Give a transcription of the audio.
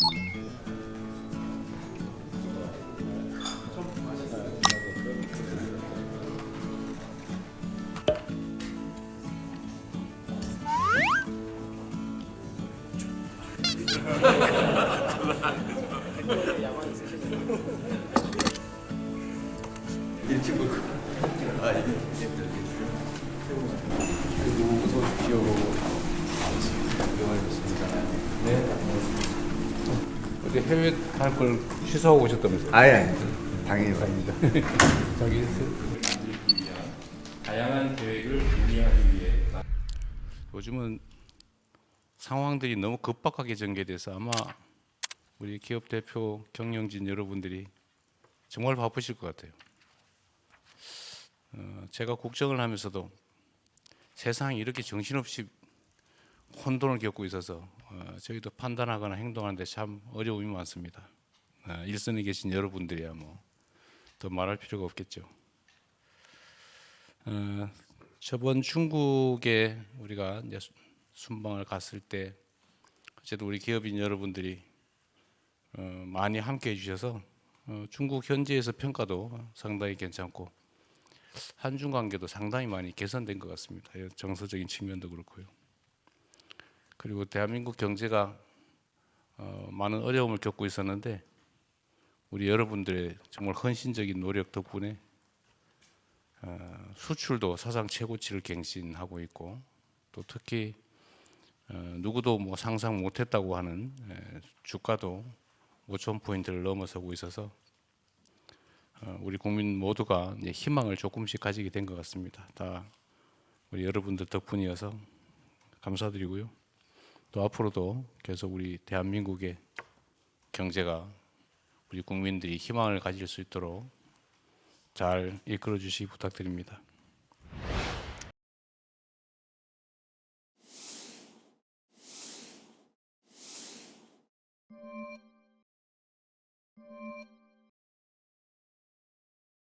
이 친구 아 이게 그리고 어서 오십시오 어디 해외 갈 걸 취소하고 오셨다면서요? 아예 아닙니다 당연히 아닙니다. 자기 다양한 계획을 논의하기 위해 요즘은 상황들이 너무 급박하게 전개돼서 아마 우리 기업 대표 경영진 여러분들이 정말 바쁘실 것 같아요. 어, 제가 국정을 하면서도 세상이 이렇게 정신없이 혼돈을 겪고 있어서 어, 저희도 판단하거나 행동하는데 참 어려움이 많습니다. 어, 일선에 계신 여러분들이야 뭐 더 말할 필요가 없겠죠. 어, 저번 중국에 우리가 이제 수- 순방을 갔을 때 어쨌든 우리 기업인 여러분들이 어, 많이 함께 해 주셔서 어, 중국 현지에서 평가도 상당히 괜찮고 한중 관계도 상당히 많이 개선된 것 같습니다. 예, 정서적인 측면도 그렇고요. 그리고 대한민국 경제가 어, 많은 어려움을 겪고 있었는데 우리 여러분들의 정말 헌신적인 노력 덕분에 어, 수출도 사상 최고치를 갱신하고 있고 또 특히 어, 누구도 뭐 상상 못했다고 하는 에, 주가도 5천 포인트를 넘어서고 있어서 어, 우리 국민 모두가 희망을 조금씩 가지게 된 것 같습니다. 다 우리 여러분들 덕분이어서 감사드리고요. 또 앞으로도 계속 우리 대한민국의 경제가 우리 국민들이 희망을 가질 수 있도록 잘 이끌어 주시기 부탁드립니다.